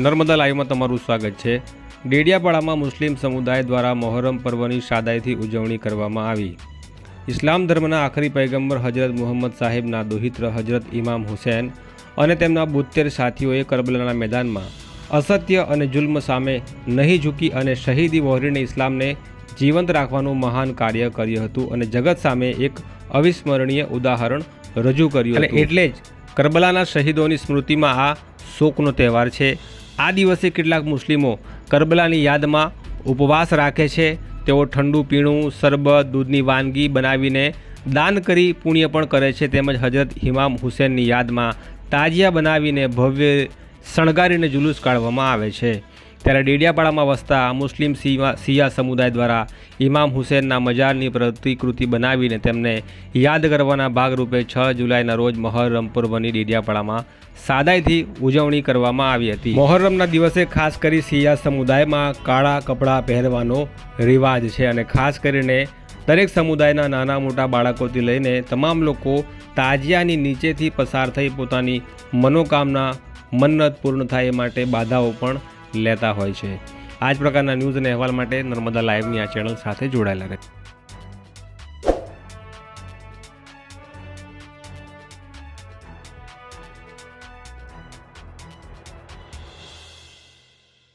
નર્મદા લાઈવમાં તમારું સ્વાગત છે. ડેડિયાપાડામાં મુસ્લિમ સમુદાય દ્વારા મોહરમ પર્વની સાદાઈથી ઉજવણી કરવામાં આવી. ઇસ્લામ ધર્મના આખરી પૈગંબર હજરત મુહમ્મદ સાહેબના દોહિત્ર હજરત ઇમામ હુસૈન અને તેમના બોતેર સાથીઓએ કરબલાના મેદાનમાં અસત્ય અને જુલ્મ સામે નહીં ઝૂકી અને શહીદી વહોરીને ઇસ્લામને જીવંત રાખવાનું મહાન કાર્ય કર્યું હતું અને જગત સામે એક અવિસ્મરણીય ઉદાહરણ રજૂ કર્યું અને એટલે જ કરબલાના શહીદોની સ્મૃતિમાં આ શોકનો તહેવાર છે. આ દિવસે કેટલાક મુસ્લિમો કરબલાની યાદમાં ઉપવાસ રાખે છે. તેઓ ઠંડુ પીણું, શરબત, દૂધની વાનગી બનાવીને દાન કરી પુણ્ય પણ કરે છે. તેમજ હજરત ઇમામ હુસેનની યાદમાં તાજિયા બનાવીને ભવ્ય શણગારીને જુલુસ કાઢવામાં આવે છે. ત્યારે ડેડિયાપાડામાં વસતા મુસ્લિમ સિયા સમુદાય દ્વારા ઇમામ હુસેનના મજારની પ્રતિકૃતિ બનાવીને તેમને યાદ કરવાના ભાગરૂપે છ જુલાઈના રોજ મહોરમ પર્વની ડેડિયાપાડામાં સાદાઈથી ઉજવણી કરવામાં આવી હતી. મહોરમના દિવસે ખાસ કરી સિયા સમુદાયમાં કાળા કપડાં પહેરવાનો રિવાજ છે અને ખાસ કરીને દરેક સમુદાયના નાના મોટા બાળકોથી લઈને તમામ લોકો તાજિયાની નીચેથી પસાર થઈ પોતાની મનોકામના મન્નત પૂર્ણ થાય એ માટે બાધાઓ પણ લેતા હોય છે. આ જ પ્રકારના ન્યૂઝ અને અહેવાલ માટે નર્મદા લાઈવની આ ચેનલ સાથે જોડાયેલા રહે.